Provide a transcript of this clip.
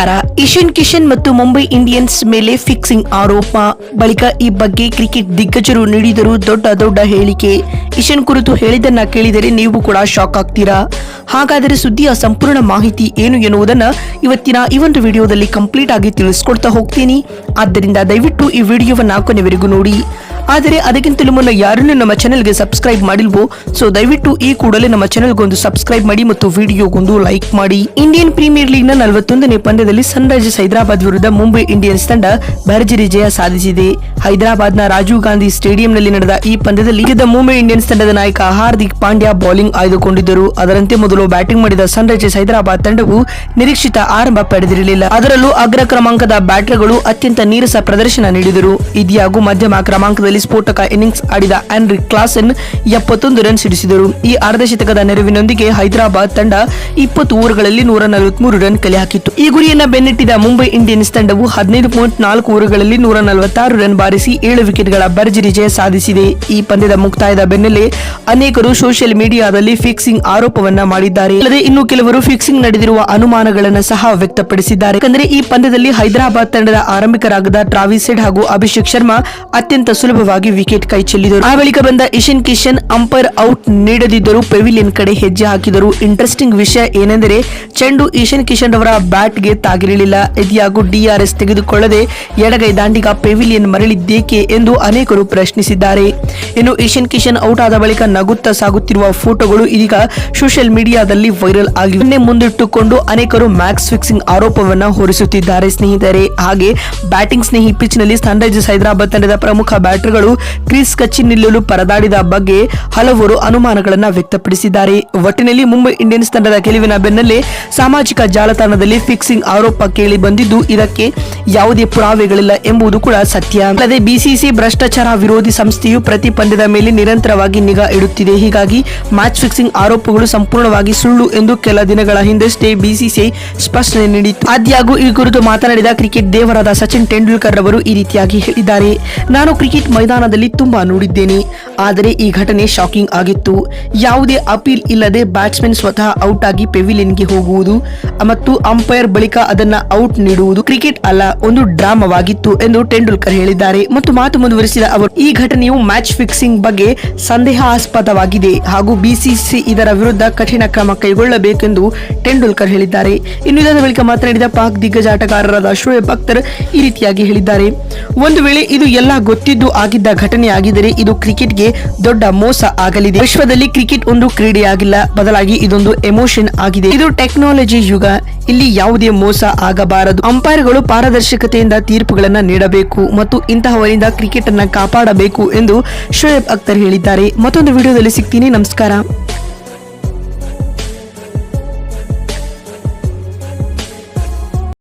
ನಮಸ್ಕಾರ ಇಶನ್ ಕಿಶನ್ ಮತ್ತು ಮುಂಬೈ ಇಂಡಿಯನ್ಸ್ ಮೇಲೆ ಫಿಕ್ಸಿಂಗ್ ಆರೋಪ. ಬಳಿಕ ಈ ಬಗ್ಗೆ ಕ್ರಿಕೆಟ್ ದಿಗ್ಗಜರು ನೀಡಿದರು ದೊಡ್ಡ ದೊಡ್ಡ ಹೇಳಿಕೆ. ಇಶನ್ ಕುರಿತು ಹೇಳಿದನ್ನ ಕೇಳಿದರೆ ನೀವು ಕೂಡ ಶಾಕ್ ಆಗ್ತೀರಾ? ಹಾಗಾದರೆ ಸುದ್ದಿಯ ಸಂಪೂರ್ಣ ಮಾಹಿತಿ ಏನು ಎನ್ನುವುದನ್ನು ಇವತ್ತಿನ ಈ ಒಂದು ವಿಡಿಯೋದಲ್ಲಿ ಕಂಪ್ಲೀಟ್ ಆಗಿ ತಿಳಿಸ್ಕೊಡ್ತಾ ಹೋಗ್ತೀನಿ. ಆದ್ದರಿಂದ ದಯವಿಟ್ಟು ಈ ವಿಡಿಯೋವನ್ನು ಕೊನೆವರೆಗೂ ನೋಡಿ. ಆದರೆ ಅದಕ್ಕಿಂತಲೂ ಮುನ್ನ ಯಾರನ್ನೂ ನಮ್ಮ ಚಾನೆಲ್ಗೆ ಸಬ್ಸ್ಕ್ರೈಬ್ ಮಾಡಿಲ್ವೋ ಸೊ ದಯವಿಟ್ಟು ಈ ಕೂಡಲೇ ನಮ್ಮ ಚಾನೆಲ್ಗೊಂದು ಸಬ್ಸ್ಕ್ರೈಬ್ ಮಾಡಿ ಮತ್ತು ವಿಡಿಯೋಗೊಂದು ಲೈಕ್ ಮಾಡಿ. ಇಂಡಿಯನ್ ಪ್ರೀಮಿಯರ್ ಲೀಗ್ನ ನಲವತ್ತೊಂದನೇ ಪಂದ್ಯದಲ್ಲಿ ಸನ್ರೈಸರ್ಸ್ ಹೈದರಾಬಾದ್ ವಿರುದ್ಧ ಮುಂಬೈ ಇಂಡಿಯನ್ಸ್ ತಂಡ ಭರ್ಜರಿ ಜಯ ಸಾಧಿಸಿದೆ. ಹೈದರಾಬಾದ್ನ ರಾಜೀವ್ ಗಾಂಧಿ ಸ್ಟೇಡಿಯಂನಲ್ಲಿ ನಡೆದ ಈ ಪಂದ್ಯದಲ್ಲಿ ಗೆದ್ದ ಮುಂಬೈ ಇಂಡಿಯನ್ಸ್ ತಂಡದ ನಾಯಕ ಹಾರ್ದಿಕ್ ಪಾಂಡ್ಯ ಬೌಲಿಂಗ್ ಆಯ್ದುಕೊಂಡಿದ್ದರು. ಅದರಂತೆ ಮೊದಲು ಬ್ಯಾಟಿಂಗ್ ಮಾಡಿದ ಸನ್ರೈಸರ್ಸ್ ಹೈದರಾಬಾದ್ ತಂಡವು ನಿರೀಕ್ಷಿತ ಆರಂಭ ಪಡೆದಿರಲಿಲ್ಲ. ಅದರಲ್ಲೂ ಅಗ್ರ ಕ್ರಮಾಂಕದ ಬ್ಯಾಟರ್ಗಳು ಅತ್ಯಂತ ನೀರಸ ಪ್ರದರ್ಶನ ನೀಡಿದರು. ಇದಿಯಾಗೂ ಮಧ್ಯಮ ಕ್ರಮಾಂಕದಲ್ಲಿ ಸ್ಫೋಟಕ ಇನ್ನಿಂಗ್ಸ್ ಆಡಿದ ಆಂಡ್ರಿ ಕ್ಲಾಸನ್ ಎಪ್ಪತ್ತೊಂದು ರನ್ ಸಿಡಿಸಿದರು. ಈ ಅರ್ಧಶತಕದ ನೆರವಿನೊಂದಿಗೆ ಹೈದರಾಬಾದ್ ತಂಡ ಇಪ್ಪತ್ತು ಓವರ್ಗಳಲ್ಲಿ ನೂರ ನಲವತ್ಮೂರು ರನ್ ಕಲೆ ಹಾಕಿತ್ತು. ಈ ಗುರಿಯನ್ನು ಬೆನ್ನಟ್ಟಿದ ಮುಂಬೈ ಇಂಡಿಯನ್ಸ್ ತಂಡವು ಹದಿನೈದು ಪಾಯಿಂಟ್ ನಾಲ್ಕು ಓವರ್ಗಳಲ್ಲಿ ನೂರ ನಲವತ್ತಾರು ರನ್ ಬಾರಿಸಿ ಏಳು ವಿಕೆಟ್ಗಳ ಭರ್ಜರಿ ಜಯ ಸಾಧಿಸಿದೆ. ಈ ಪಂದ್ಯದ ಮುಕ್ತಾಯದ ಬೆನ್ನಲ್ಲೇ ಅನೇಕರು ಸೋಷಿಯಲ್ ಮೀಡಿಯಾದಲ್ಲಿ ಫಿಕ್ಸಿಂಗ್ ಆರೋಪವನ್ನ ಮಾಡಿದ್ದಾರೆ. ಅಲ್ಲದೆ ಇನ್ನು ಕೆಲವರು ಫಿಕ್ಸಿಂಗ್ ನಡೆದಿರುವ ಅನುಮಾನಗಳನ್ನು ಸಹ ವ್ಯಕ್ತಪಡಿಸಿದ್ದಾರೆ. ಯಾಕಂದ್ರೆ ಈ ಪಂದ್ಯದಲ್ಲಿ ಹೈದರಾಬಾದ್ ತಂಡದ ಆರಂಭಿಕರಾಗದ ಟ್ರಾವಿಸ್ ಹಾಗೂ ಅಭಿಷೇಕ್ ಶರ್ಮಾ ಅತ್ಯಂತ ಸುಲಭವಾಗಿ ವಿಕೆಟ್ ಕೈ ಚೆಲ್ಲಿದರು. ಆ ಬಳಿಕ ಬಂದ ಇಶನ್ ಕಿಶನ್ ಅಂಪೈರ್ ಔಟ್ ನೀಡದಿದ್ದರೂ ಪೆವಿಲಿಯನ್ ಕಡೆ ಹೆಜ್ಜೆ ಹಾಕಿದರು. ಇಂಟ್ರೆಸ್ಟಿಂಗ್ ವಿಷಯ ಏನೆಂದರೆ ಚೆಂಡು ಇಶನ್ ಕಿಶನ್ ಅವರ ಬ್ಯಾಟ್ಗೆ ತಾಗಿರಲಿಲ್ಲ. ಇದ್ಯಾಗೂ ಡಿಆರ್ಎಸ್ ತೆಗೆದುಕೊಳ್ಳದೆ ಎಡಗೈ ದಾಂಡಿಗ ಪೆವಿಲಿಯನ್ ಮರಳಿದ್ದೇಕೆ ಎಂದು ಅನೇಕರು ಪ್ರಶ್ನಿಸಿದ್ದಾರೆ. ಇನ್ನು ಇಶನ್ ಕಿಶನ್ ಔಟ್ ಆದ ಬಳಿಕ ನಗುತ್ತಾ ಸಾಗುತ್ತಿರುವ ಫೋಟೋಗಳು ಇದೀಗ ಸೋಷಿಯಲ್ ಮೀಡಿಯಾದಲ್ಲಿ ವೈರಲ್ ಆಗಿವೆ. ಮುಂದಿಟ್ಟುಕೊಂಡು ಅನೇಕರು ಮ್ಯಾಕ್ಸ್ ಫಿಕ್ಸಿಂಗ್ ಆರೋಪವನ್ನು ಹೊರಿಸುತ್ತಿದ್ದಾರೆ ಸ್ನೇಹಿತರೆ. ಹಾಗೆ ಬ್ಯಾಟಿಂಗ್ ಸ್ನೇಹಿ ಪಿಚ್ನಲ್ಲಿ ಸನ್ರೈಸರ್ಸ್ ಹೈದರಾಬಾದ್ ತಂಡದ ಪ್ರಮುಖ ಬ್ಯಾಟರ್ಗಳು ಕ್ರೀಸ್ ಕಚ್ಚಿ ನಿಲ್ಲಲು ಪರದಾಡಿದ ಬಗ್ಗೆ ಹಲವರು ಅನುಮಾನಗಳನ್ನು ವ್ಯಕ್ತಪಡಿಸಿದ್ದಾರೆ. ಒಟ್ಟಿನಲ್ಲಿ ಮುಂಬೈ ಇಂಡಿಯನ್ಸ್ ತಂಡದ ಗೆಲುವಿನ ಬೆನ್ನಲ್ಲೇ ಸಾಮಾಜಿಕ ಜಾಲತಾಣದಲ್ಲಿ ಫಿಕ್ಸಿಂಗ್ ಆರೋಪ ಕೇಳಿ ಬಂದಿದ್ದು, ಇದಕ್ಕೆ ಯಾವುದೇ ಪುರಾವೆಗಳಿಲ್ಲ ಎಂಬುದು ಕೂಡ ಸತ್ಯ. ಅಲ್ಲದೆ ಬಿಸಿಸಿ ಭ್ರಷ್ಟಾಚಾರ ವಿರೋಧಿ ಸಂಸ್ಥೆಯು ಪ್ರತಿ ಪಂದ್ಯದ ಮೇಲೆ ನಿರಂತರವಾಗಿ ನಿಗಾ ಇಡುತ್ತಿದೆ. ಹೀಗಾಗಿ ಮ್ಯಾಚ್ ಫಿಕ್ಸಿಂಗ್ ಆರೋಪಗಳು ಸಂಪೂರ್ಣವಾಗಿ ಸುಳ್ಳು ಎಂದು ಕೆಲ ದಿನಗಳ ಹಿಂದಷ್ಟೇ ಬಿಸಿಸಿಐ ಸ್ಪಷ್ಟನೆ ನೀಡಿತ್ತು. ಆದ್ಯಾಗೂ ಈ ಕುರಿತು ಮಾತನಾಡಿದ ಕ್ರಿಕೆಟ್ ದೇವರಾದ ಸಚಿನ್ ತೆಂಡೂಲ್ಕರ್ ಅವರು ಈ ರೀತಿಯಾಗಿ ಹೇಳಿದ್ದಾರೆ. ನಾನು ಕ್ರಿಕೆಟ್ ಮೈದಾನದಲ್ಲಿ ತುಂಬಾ ನೋಡಿದ್ದೇನೆ. ಆದರೆ ಈ ಘಟನೆ ಶಾಕಿಂಗ್ ಆಗಿತ್ತು. ಯಾವುದೇ ಅಪೀಲ್ ಇಲ್ಲದೆ ಬ್ಯಾಟ್ಸ್ಮನ್ ಸ್ವತಃ ಔಟ್ ಆಗಿ ಪೆವಿಲಿಯನ್ಗೆ ಹೋಗುವುದು ಮತ್ತು ಅಂಪೈರ್ ಬಳಿಕ ಅದನ್ನ ಔಟ್ ನೀಡುವುದು ಕ್ರಿಕೆಟ್ ಅಲ್ಲ, ಒಂದು ಡ್ರಾಮವಾಗಿತ್ತು ಎಂದು ತೆಂಡೂಲ್ಕರ್ ಹೇಳಿದ್ದಾರೆ. ಮತ್ತು ಮಾತು ಮುಂದುವರಿಸಿದ ಅವರು, ಈ ಘಟನೆಯು ಮ್ಯಾಚ್ ಫಿಕ್ಸಿಂಗ್ ಬಗ್ಗೆ ಸಂದೇಹಾಸ್ಪದವಾಗಿದೆ ಹಾಗೂ ಬಿಸಿಸಿ ಇದರ ವಿರುದ್ಧ ಕಠಿಣ ಕ್ರಮ ಕೈಗೊಳ್ಳಬೇಕೆಂದು ತೆಂಡೂಲ್ಕರ್ ಹೇಳಿದ್ದಾರೆ. ಇನ್ನು ಇದಾದ ಬಳಿಕ ಮಾತನಾಡಿದ ಪಾಕ್ ದಿಗ್ಗಜ ಆಟಗಾರರಾದ ಶೋಯಬ್ ಅಖ್ತರ್ ಈ ರೀತಿಯಾಗಿ ಹೇಳಿದ್ದಾರೆ. ಒಂದು ವೇಳೆ ಇದು ಎಲ್ಲ ಗೊತ್ತಿದ್ದು ಆಗಿದ್ದ ಘಟನೆ ಆಗಿದ್ದರೆ ಇದು ಕ್ರಿಕೆಟ್ಗೆ ದೊಡ್ಡ ಮೋಸ ಆಗಲಿದೆ. ವಿಶ್ವದಲ್ಲಿ ಕ್ರಿಕೆಟ್ ಒಂದು ಕ್ರೀಡೆಯಾಗಿಲ್ಲ, ಬದಲಾಗಿ ಇದೊಂದು ಎಮೋಷನ್ ಆಗಿದೆ. ಇದು ಟೆಕ್ನಾಲಜಿ ಯುಗ. ಇಲ್ಲಿ ಯಾವುದೇ ಮೋಸ ಆಗಬಾರದು. ಅಂಪೈರ್ಗಳು ಪಾರದರ್ಶಕತೆಯಿಂದ ತೀರ್ಪುಗಳನ್ನ ನೀಡಬೇಕು ಮತ್ತು ಇಂತಹವರಿಂದ ಕ್ರಿಕೆಟ್ ಅನ್ನ ಕಾಪಾಡಬೇಕು ಎಂದು ಶೋಯಬ್ ಅಖ್ತರ್ ಹೇಳಿದ್ದಾರೆ. ಮತ್ತೊಂದು ವಿಡಿಯೋದಲ್ಲಿ ಸಿಗ್ತೀನಿ. ನಮಸ್ಕಾರ.